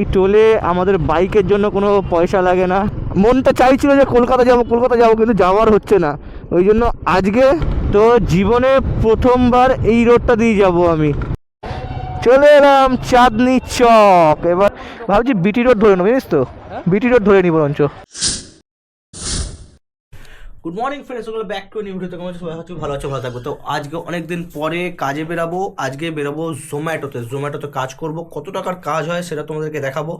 এই টোলে আমাদের বাইকের জন্য কোনো পয়সা লাগে না। মনটা চাইছিল যে কলকাতা যাব, কলকাতা যাব, কিন্তু যাওয়ার হচ্ছে না। ওই জন্য আজকে তো জীবনে প্রথমবার এই রোডটা দিয়ে যাব আমি। চলে এলাম চাঁদনি চক। এবার ভাবছি বিটি রোড ধরে নেব, জানিস তো? বিটি রোড ধরে নিব বরঞ্চ। গুড মর্নিং ফ্রেন্ডস ওগুলো ব্যাক টু নিউ ভিডিওতে কেমন আছো? সবাই আছো ভালো আছো, ভালো থাকব। তো আজকে অনেক দিন পরে কাজে বেরাবো। আজকে বেরোবো জোম্যাটোতে জোম্যাটোতে কাজ করব। কত টাকার কাজ হয় সেটা তোমাদেরকে দেখাবো।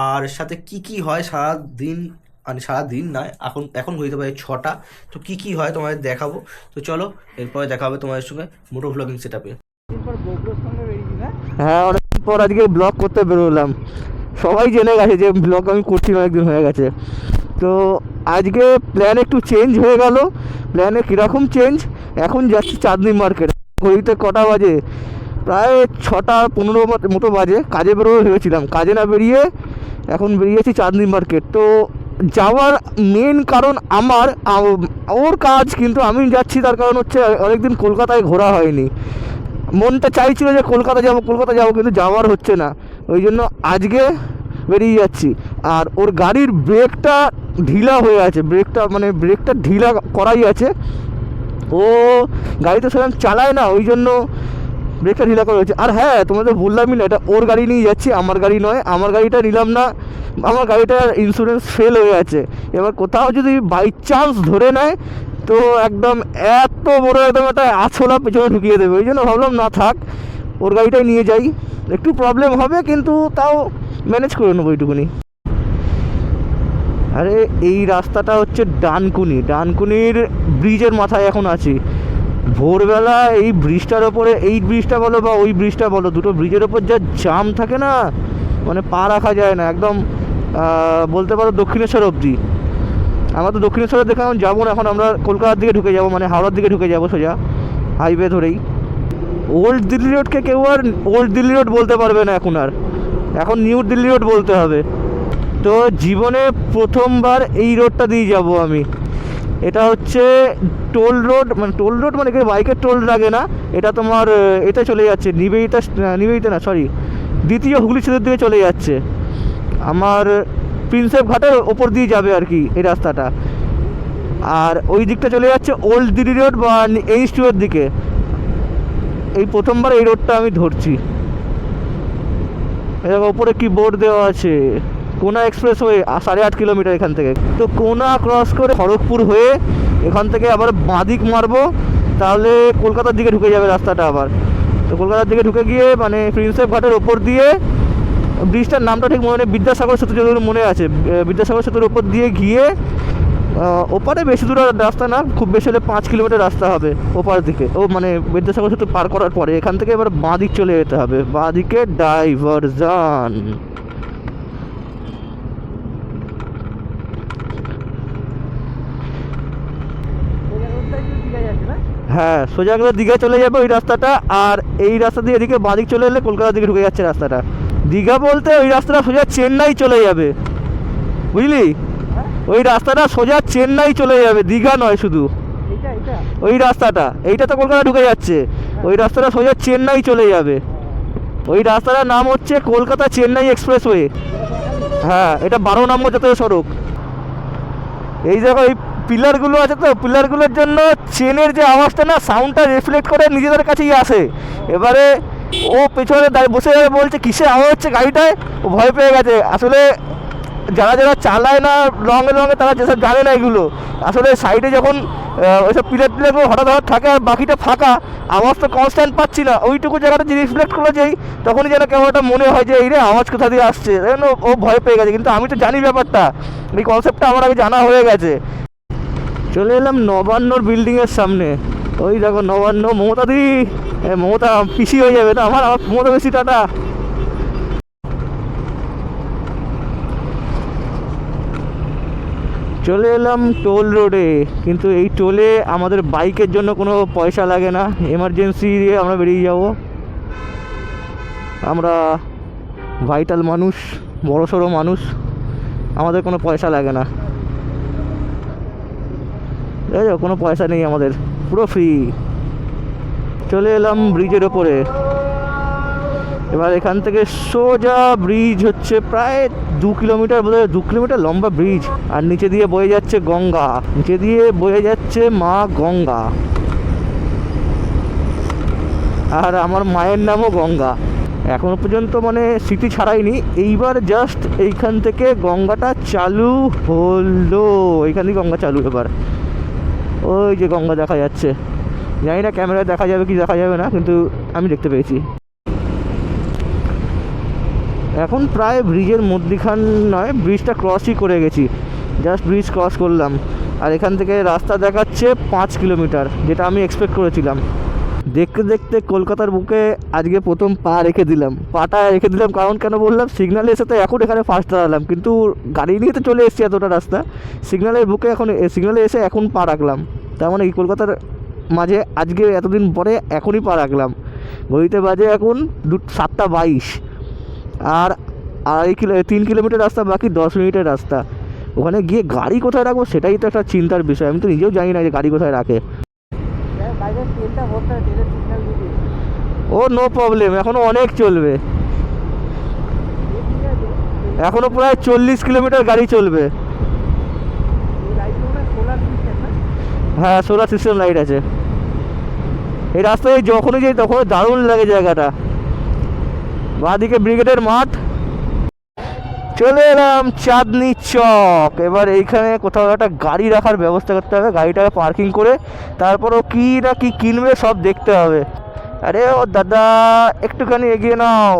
আর সাথে কি কি হয় সারা দিন মানে সারা দিন নয় এখন এখন হইতে পারে ছটা। তো কি কি হয় তোমাদের দেখাবো। তো চলো, এরপরে দেখা হবে তোমাদের সঙ্গে মোটো ব্লগিং সেট আপে হ্যাঁ অনেকদিন পর আজকে ব্লগ করতে বেরোলাম। সবাই জেনে গেছে যে ব্লগ আমি করছি অনেকদিন হয়ে গেছে। তো আজকে প্ল্যান একটু চেঞ্জ হয়ে গেল। প্ল্যানে কীরকম চেঞ্জ এখন যাচ্ছি চাঁদনি মার্কেট ঘড়িতে কটা বাজে? প্রায় ছটা পনেরো মতো বাজে। কাজে বেরোবো ভেবেছিলাম। কাজে না বেরিয়ে এখন বেরিয়েছি চাঁদনি মার্কেট তো যাওয়ার মেন কারণ আমার ওর কাজ কিন্তু আমি যাচ্ছি, তার কারণ হচ্ছে অনেকদিন কলকাতায় ঘোরা হয়নি। মনটা চাইছিল যে কলকাতা যাব কলকাতা যাব, কিন্তু যাওয়ার হচ্ছে না। ওই জন্য আজকে বেরিয়ে যাচ্ছি। আর ওর গাড়ির ব্রেকটা ঢিলা হয়ে আছে, ব্রেকটা মানে ব্রেকটা ঢিলা করাই আছে। ও গাড়ি তো সেরকম চালায় না, ওই জন্য ব্রেকটা ঢিলা করা হয়েছে। আর হ্যাঁ তোমাদের বললামই না, এটা ওর গাড়ি নিয়ে যাচ্ছি, আমার গাড়ি নয়, আমার গাড়িটা নিলাম না, আমার গাড়িটার ইন্স্যুরেন্স ফেল হয়ে আছে। এবার কোথাও যদি বাই চান্স ধরে নেয়, তো একদম এত বড় একদম একটা আছলা পেছনে ঢুকিয়ে দেবে। ওই জন্য ভাবলাম, না থাক ওর গাড়িটাই নিয়ে যাই। একটু প্রবলেম হবে, কিন্তু তাও ম্যানেজ করে নেব ওইটুকুনি আরে, এই রাস্তাটা হচ্ছে ডানকুনি। ডানকুনির ব্রিজের মাথায় এখন আছি। ভোরবেলা এই ব্রিজটার ওপরে, এই ব্রিজটা বলো বা ওই ব্রিজটা বলো, দুটো ব্রিজের ওপর যা জাম থাকে না মানে পা রাখা যায় না, একদম বলতে পারো দক্ষিণেশ্বর অবধি। আমরা তো দক্ষিণেশ্বরের দেখে এখন যাব না এখন, আমরা কলকাতার দিকে ঢুকে যাব মানে হাওড়ার দিকে ঢুকে যাব সোজা। হাইওয়ে ধরেই। ওল্ড দিল্লি রোডকে কেউ আর ওল্ড দিল্লি রোড বলতে পারবে না এখন আর। এখন নিউ দিল্লি রোড বলতে হবে। তো জীবনে প্রথমবার এই রোডটা দিয়ে যাব আমি। এটা হচ্ছে টোল রোড মানে টোল রোড মানে বাইকের টোল লাগে না। এটা তোমার, এটা চলে যাচ্ছে, নিবেদিতা নিবেদিতা না সরি দ্বিতীয় হুগলি সেতুর দিকে চলে যাচ্ছে। আমার প্রিন্সেপ ঘাটের ওপর দিয়ে যাবে আর কি এই রাস্তাটা। আর ওই দিকটা চলে যাচ্ছে ওল্ড দিল্লি রোড বা এইচ টু এর দিকে। এই প্রথমবার এই রোডটা আমি ধরছি। এরকম ওপরে কি বোর্ড দেওয়া আছে? কোনা এক্সপ্রেস হয়ে সাড়ে আট কিলোমিটার এখান থেকে। তো কোনা ক্রস করে খড়গপুর হয়ে এখান থেকে আবার বাঁদিক মারবো, তাহলে কলকাতার দিকে ঢুকে যাবে রাস্তাটা আবার। তো কলকাতার দিকে ঢুকে গিয়ে মানে প্রিন্সেপ ঘাটের ওপর দিয়ে ব্রিজটার নামটা ঠিক মনে বিদ্যাসাগর সেতু যতদূর মনে আছে বিদ্যাসাগর সেতুর ওপর দিয়ে গিয়ে ওপারে বেশি দূর রাস্তা না, খুব বেশি হলে পাঁচ কিলোমিটার রাস্তা হবে ওপার দিকে। ও মানে বিদ্যাসাগর সেতু পার করার পরে এখান থেকে এবার বাঁ দিক চলে যেতে হবে। বাঁ দিকে ডাইভারজান হ্যাঁ সোজা গেলে দীঘা চলে যাবে ওই রাস্তাটা, আর এই রাস্তা দিয়ে এদিকে বাঁদিক চলে এলে কলকাতার দিকে ঢুকে যাচ্ছে রাস্তাটা। দীঘা বলতে ওই রাস্তাটা সোজা চেন্নাই চলে যাবে। বুঝলি? ওই রাস্তাটা সোজা চেন্নাই চলে যাবে দীঘা নয় শুধু। ওই রাস্তাটা এইটা তো কলকাতা ঢুকে যাচ্ছে। ওই রাস্তাটা সোজা চেন্নাই চলে যাবে। ওই রাস্তাটার নাম হচ্ছে কলকাতা চেন্নাই এক্সপ্রেসওয়ে। হ্যাঁ এটা বারো নম্বর জাতীয় সড়ক। এই দেখো এই পিলারগুলো আছে তো পিলারগুলোর জন্য চেনের যে আওয়াজটা না সাউন্ডটা রিফ্লেক্ট করে নিজেদের কাছেই আসে। এবারে ও পেছনে দাঁড়িয়ে বসে বলছে কিসে আওয়াজ হচ্ছে গাড়িটায়? ও ভয় পেয়ে গেছে। আসলে যারা যারা চালায় না রঙে রঙে তারা যেসব জানে না এগুলো আসলে সাইডে যখন ওইসব পিলার টিলারগুলো হঠাৎ হঠাৎ থাকে আর বাকিটা ফাঁকা আওয়াজ তো কনস্ট্যান্ট পাচ্ছি না। ওইটুকু জায়গাটা যে রিফ্লেক্ট করে যেই তখনই যেন কেমন একটা মনে হয় যে এই রে আওয়াজ কোথা দিয়ে আসছে? যেন ও ভয় পেয়ে গেছে কিন্তু আমি তো জানি ব্যাপারটা। এই কনসেপ্টটা আমার আগে জানা হয়ে গেছে। চলে এলাম নবান্নর বিল্ডিংয়ের সামনে। ওই দেখো নবান্ন মমতা দি এ, মমতা পিসি হয়ে যাবে না আমার আমার মমতা বেশি টাটা। চলে এলাম টোল রোডে, কিন্তু এই টোলে আমাদের বাইকের জন্য কোনো পয়সা লাগে না। এমার্জেন্সি দিয়ে আমরা বেরিয়ে যাব। আমরা ভাইটাল মানুষ বড় সড়ো মানুষ, আমাদের কোনো পয়সা লাগে না। কোনো পয়সা নেই আমাদের, পুরো ফ্রি চলে এলাম ব্রিজের ওপরে। এবার এখান থেকে সোজা ব্রিজ হচ্ছে প্রায় দু কিলোমিটার বোধ দু কিলোমিটার লম্বা ব্রিজ। আর নিচে দিয়ে বয়ে যাচ্ছে গঙ্গা। নিচে দিয়ে বয়ে যাচ্ছে মা গঙ্গা। আর আমার মায়ের নামও গঙ্গা। এখনও পর্যন্ত মানে স্মৃতি ছাড়াইনি। এইবার জাস্ট এইখান থেকে গঙ্গাটা চালু হলো। এইখান থেকে গঙ্গা চালু এবার। ওই যে গঙ্গা দেখা যাচ্ছে। জানি না ক্যামেরায় দেখা যাবে কি দেখা যাবে না, কিন্তু আমি দেখতে পেয়েছি। এখন প্রায় ব্রিজের মধ্যিখান নয়, ব্রিজটা ক্রসই করে গেছি। জাস্ট ব্রিজ ক্রস করলাম। আর এখান থেকে রাস্তা দেখাচ্ছে পাঁচ কিলোমিটার যেটা আমি এক্সপেক্ট করেছিলাম। দেখতে দেখতে কলকাতার বুকে আজকে প্রথম পা রেখে দিলাম। পাটা রেখে দিলাম, কারণ কেন বললাম? সিগনালে এসে তো এখন এখানে ফার্স্ট দাঁড়ালাম। কিন্তু গাড়ি নিয়ে তো চলে এসেছি এতটা রাস্তা। সিগনালের বুকে এখন সিগনালে এসে এখন পা রাখলাম। তার মানে এই কলকাতার মাঝে আজকে এতদিন পরে এখনই পা রাখলাম। ঘড়িতে বাজে এখন দু, সাতটা বাইশ। আর আড়াই কিলো, তিন কিলোমিটার রাস্তা, বাকি দশ মিনিটের রাস্তা। ওখানে গিয়ে গাড়ি কোথায় রাখব সেটাই তো একটা চিন্তার বিষয়। আমি তো নিজেও জানি না যে গাড়ি কোথায় রাখে। ও নো প্রবলেম এখনও অনেক চলবে। এখনও প্রায় চল্লিশ কিলোমিটার গাড়ি চলবে। হ্যাঁ সোলার সিস্টেম লাইট আছে। এই রাস্তায় যখনই যাই তখন দারুণ লাগে জায়গাটা। বাঁদিকে ব্রিগেডের মাঠ। চলে এলাম চাঁদনি চক। এবার এইখানে কোথাও একটা গাড়ি রাখার ব্যবস্থা করতে হবে, গাড়িটাকে পার্কিং করে তারপর ও কী না কি কিনবে সব দেখতে হবে। আরে ও দাদা, একটুখানি এগিয়ে নাও।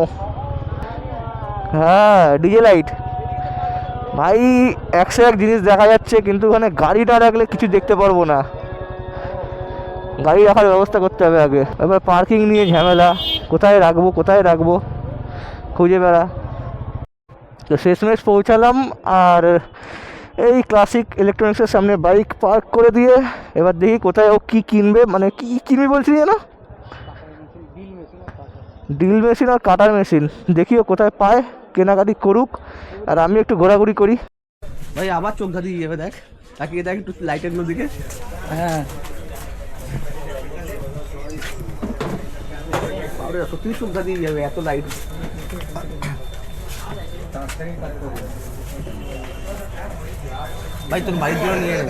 হ্যাঁ ডিজে লাইট। ভাই, একশো এক জিনিস দেখা যাচ্ছে, কিন্তু ওখানে গাড়িটা রাখলে কিছু দেখতে পারব না। গাড়ি রাখার ব্যবস্থা করতে হবে আগে। এবার পার্কিং নিয়ে ঝামেলা। কোথায় রাখব কোথায় রাখব? খুঁজে বেড়া। তো শেষমেশ পৌঁছালাম আর এই ক্লাসিক ইলেকট্রনিক্সের সামনে বাইক পার্ক করে দিয়ে এবার দেখি কোথায় ও কী কিনবে মানে কী কিনবে বলছি না ড্রিল মেশিন আর কাটার মেশিন দেখি ও কোথায় পায় কেনাকাটি করুক আর আমি একটু ঘোরাঘুরি করি। ভাই আবার চোখ ধাঁধিয়ে যাবে দেখ। তাকিয়ে দেখ একটু লাইটের দিকে। হ্যাঁ। সত্যি চোখ ধাঁধিয়ে যাবে এত লাইট ভাই তোর বাড়ির জন্য নিয়ে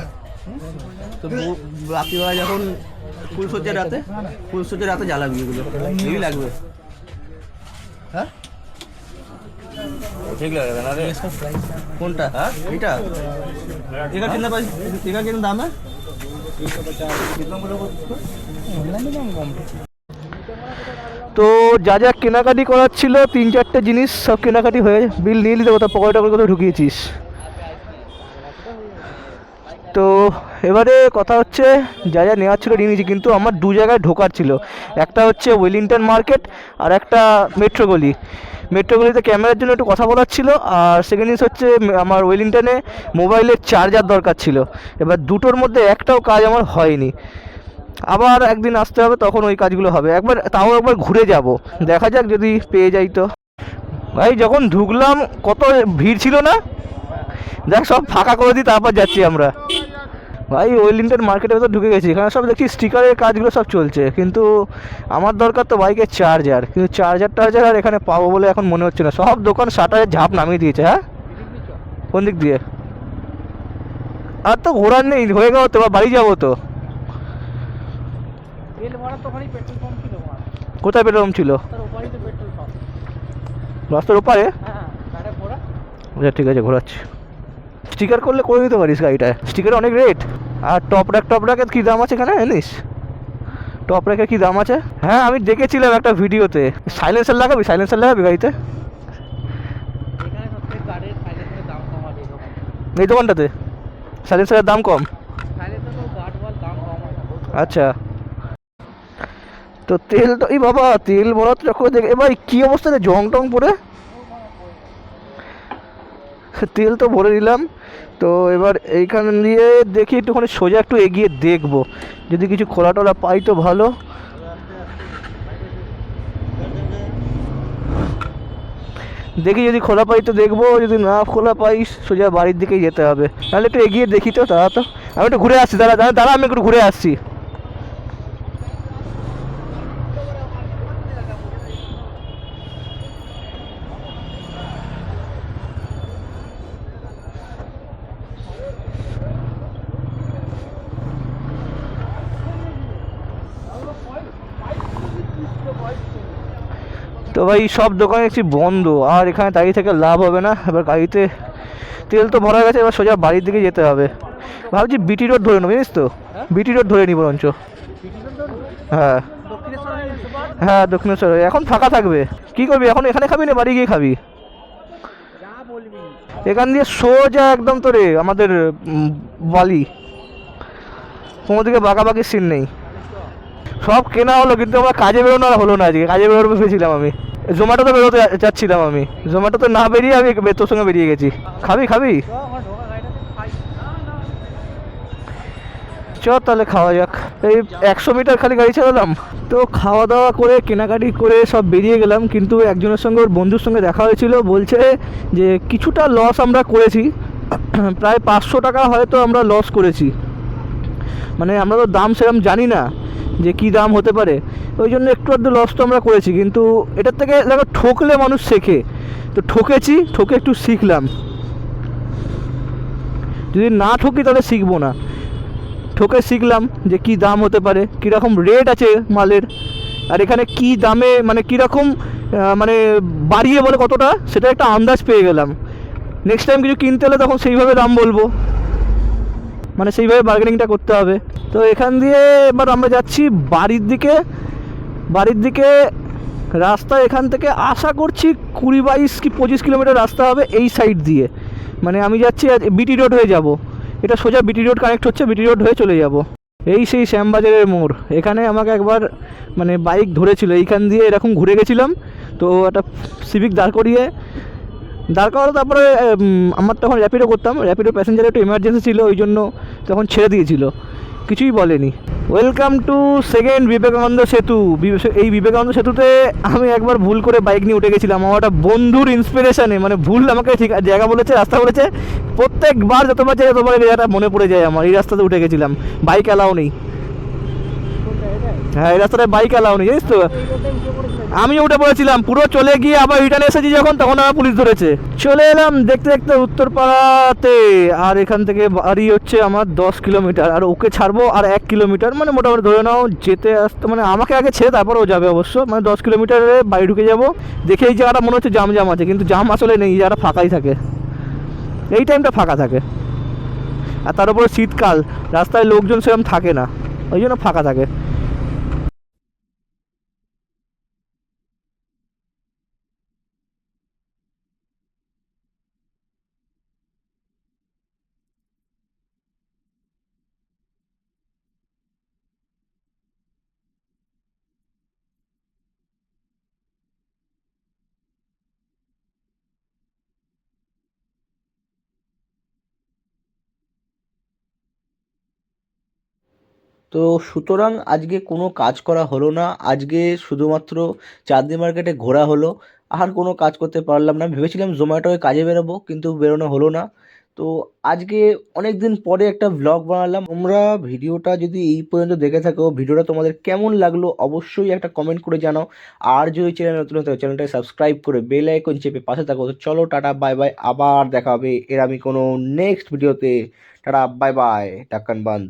তো রাত্রিবেলা যখন ফুলসজ্জার রাতে ফুলসজ্জার রাতে জ্বালাবি এগুলো। হেভি লাগবে। হ্যাঁ? ঠিক লাগবে না রে। কোনটা? এটা এটার কিনা পাই এটার কিনা দাম হ্যাঁ তো যা যা কেনাকাটি করার ছিল, তিন চারটে জিনিস সব কেনাকাটি হয়ে বিল নিয়ে নিতে কোথাও পকেটে টকেটে কোথাও ঢুকিয়েছিস। তো এবারে কথা হচ্ছে, যা যা নেওয়ার ছিল নিয়ে নিয়েছি, কিন্তু আমার দু জায়গায় ঢোকার ছিল। একটা হচ্ছে ওয়েলিংটন মার্কেট আর একটা মেট্রো গলি মেট্রো গলিতে ক্যামেরার জন্য একটু কথা বলার ছিল, আর সেকেন্ড জিনিস হচ্ছে, আমার ওয়েলিংটনে মোবাইলের চার্জার দরকার ছিল। এবার দুটোর মধ্যে একটাও কাজ আমার হয়নি। আবার একদিন আসতে হবে, তখন ওই কাজগুলো হবে। একবার, তাও একবার ঘুরে যাব। দেখা যাক যদি পেয়ে যাই তো। ভাই, যখন ঢুকলাম, কত ভিড় ছিল না? দেখ, সব ফাঁকা করে দিই তারপর যাচ্ছি আমরা। ভাই, ওয়েলিংটন মার্কেটের ভেতর ঢুকে গেছি। এখানে সব দেখছি স্টিকারের কাজগুলো সব চলছে। কিন্তু আমার দরকার তো বাইকের চার্জার। কিন্তু চার্জার টার্জার আর এখানে পাবো বলে এখন মনে হচ্ছে না। সব দোকান শাটারের ঝাঁপ নামিয়ে দিয়েছে হ্যাঁ? কোন দিক দিয়ে? আর তো ঘোরার নেই। হয়ে গেল তো বাড়ি যাব তো। তেল ভরার তো ওখানেই পেট্রোল পাম্প ছিল কোথায় পেট্রোল রাস্তার ওপারে? হ্যাঁ ভরা আচ্ছা ঠিক আছে ঘোরাচ্ছি। স্টিকার করলে করে দিতে পারিস গাড়িটায় স্টিকার অনেক রেট আর টপ র্যাক টপ র্যাকের কী দাম আছে এখানে জানিস? টপ র্যাকের কী দাম আছে? হ্যাঁ আমি দেখেছিলাম একটা ভিডিওতে। সাইলেন্সার লাগাবি? সাইলেন্সার লাগাবি গাড়িতে? এই দোকানটাতে? সাইলেন্সারের দাম কম? আচ্ছা। তো তেল তো, এই বাবা, তেল ভরা যখন দেখে, এবার কী অবস্থা রে জং টং পরে? তেল তো ভরে দিলাম তো এবার এইখান দিয়ে দেখি একটুখানি সোজা একটু এগিয়ে দেখব। যদি কিছু খোলা টোলা পাই তো ভালো। দেখি যদি খোলা পাই তো দেখব, যদি না খোলা পাই সোজা বাড়ির দিকেই যেতে হবে। তাহলে একটু এগিয়ে দেখি তো তারা তো। আমি একটু ঘুরে আসছি, দাঁড়া দাঁড়া দাঁড়া, আমি একটু ঘুরে আসছি। ভাই সব দোকান দেখছি বন্ধ। আর এখানে দাঁড়িয়ে থেকে লাভ হবে না। এবার গাড়িতে তেল তো ভরা গেছে এবার সোজা বাড়ির দিকে যেতে হবে। ভাবছি বিটি রোড ধরে নেব জানিস তো? বিটি রোড ধরে নিই বরঞ্চ। হ্যাঁ। হ্যাঁ দক্ষিণেশ্বর এখন ফাঁকা থাকবে। কি করবি? এখন এখানে খাবি না বাড়ি গিয়ে খাবি? এখান দিয়ে সোজা একদম তোরে আমাদের বালি। কোনো দিকে বাঁকাবাকি সিন নেই। সব কেনা হলো কিন্তু আমার কাজে বেরোনো হলো না আজকে। কাজে বেরোনো ভেবেছিলাম আমি। জোম্যাটোতে বেরোতে যাচ্ছিলাম আমি। জোম্যাটোতে না বেরিয়ে আমি তোর সঙ্গে বেরিয়ে গেছি। খাবি খাবি? চ তাহলে খাওয়া যাক। এই একশো মিটার খালি গাড়ি চালালাম। তো খাওয়া দাওয়া করে, কেনাকাটি করে সব বেরিয়ে গেলাম। কিন্তু একজনের সঙ্গে, ওর বন্ধুর সঙ্গে দেখা হয়েছিল। বলছে যে, কিছুটা লস আমরা করেছি। প্রায় পাঁচশো টাকা হয়তো আমরা লস করেছি। মানে আমরা তো দাম সেরকম জানি না। যে কি দাম হতে পারে, ওই জন্য একটু আধটু লস তো আমরা করেছি, কিন্তু এটার থেকে দেখো ঠকলে মানুষ শেখে। তো ঠকেছি, ঠকে একটু শিখলাম। যদি না ঠকি তাহলে শিখব না। ঠকে শিখলাম যে কি দাম হতে পারে, কীরকম রেট আছে মালের, আর এখানে কি দামে মানে কীরকম মানে বাড়িয়ে বলে কতটা সেটা একটা আন্দাজ পেয়ে গেলাম। নেক্সট টাইম কিছু কিনতে হলে তখন সেইভাবে দাম বলব। মানে সেইভাবে বার্গেনিংটা করতে হবে। তো এখান দিয়ে এবার আমরা যাচ্ছি বাড়ির দিকে। বাড়ির দিকে রাস্তা এখান থেকে আশা করছি কুড়ি বাইশ কি পঁচিশ কিলোমিটার রাস্তা হবে এই সাইড দিয়ে। মানে আমি যাচ্ছি বিটি রোড হয়ে যাব। এটা সোজা বিটি রোড কানেক্ট হচ্ছে বিটি রোড হয়ে চলে যাব। এই সেই শ্যামবাজারের মোড়। এখানে আমাকে একবার মানে বাইক ধরেছিল। এইখান দিয়ে এরকম ঘুরে গেছিলাম। তো একটা সিভিক দাঁড় করিয়ে দাঁড় করালো তারপরে আমার তখন র্যাপিডো করতাম। র্যাপিডো প্যাসেঞ্জার একটু এমার্জেন্সি ছিল, ওই জন্য তখন ছেড়ে দিয়েছিল। কিছুই বলেনি। ওয়েলকাম টু সেকেন্ড বিবেকানন্দ সেতু এই বিবেকানন্দ সেতুতে আমি একবার ভুল করে বাইক নিয়ে উঠে গেছিলাম। আমার একটা বন্ধুর ইন্সপিরেশনে মানে ভুল আমাকে ঠিক জায়গা বলেছে, রাস্তা বলেছে। প্রত্যেকবার যতবার যাই ততবার জায়গাটা মনে পড়ে যায় আমার। এই রাস্তাতে উঠে গেছিলাম। বাইক অ্যালাও নেই। হ্যাঁ এই রাস্তাটায় বাইক অ্যালাও নেই, জানিস তো? আমি উঠে পড়েছিলাম, পুরো চলে গিয়ে আবার রিটার্ন এসেছি যখন, তখন আমার পুলিশ ধরেছে। চলে এলাম দেখতে দেখতে উত্তরপাড়াতে, আর এখান থেকে বাড়ি হচ্ছে আমার দশ কিলোমিটার, আর ওকে ছাড়বো আর এক কিলোমিটার মানে মোটামুটি ধরে নাও, যেতে আসতে মানে আমাকে আগে ছেড়ে তারপর ও যাবে অবশ্য মানে দশ কিলোমিটারে বাড়ি ঢুকে যাব। দেখে এই জায়গাটা মনে হচ্ছে জাম জাম আছে, কিন্তু জাম আসলে নেই জায়গাটা ফাঁকাই থাকে। এই টাইমটা ফাঁকা থাকে। আর তার উপরে শীতকাল, রাস্তায় লোকজন সেরকম থাকে না, ওই জন্য ফাঁকা থাকে। তো সুতরাং আজকে কোনো কাজ করা হলো না। আজকে শুধুমাত্র চাঁদনি মার্কেটে ঘোরা হলো। আর কোনো কাজ করতে পারলাম না। ভেবেছিলাম জোম্যাটোয় কাজে বেরোবো, কিন্তু বেরোনো হলো না। তো আজকে অনেক দিন পরে একটা ভ্লগ বানালাম। তোমরা ভিডিওটা যদি এই পর্যন্ত দেখে থাকো, ভিডিওটা তোমাদের কেমন লাগল অবশ্যই একটা কমেন্ট করে জানাও। আর যদি চ্যানেল নতুন হতে চ্যানেলটাকে সাবস্ক্রাইব করে বেল আইকন চেপে পাশে থাকো। তো চলো, টাটা বাই বাই আবার দেখা হবে। এর আমি কোনো নেক্সট ভিডিওতে টাটা বাই বাই টাক্কান বান্ধ